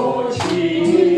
母亲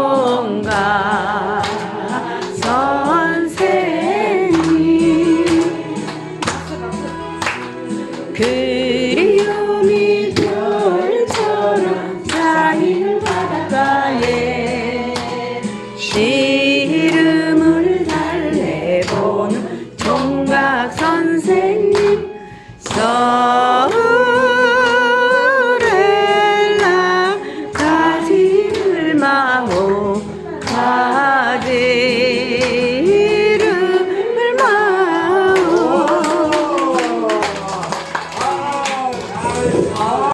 그리움이 돌처럼 쌓인 바닷가에 시름을 달래보는 총각 선생님 서울에 나 가지 말마오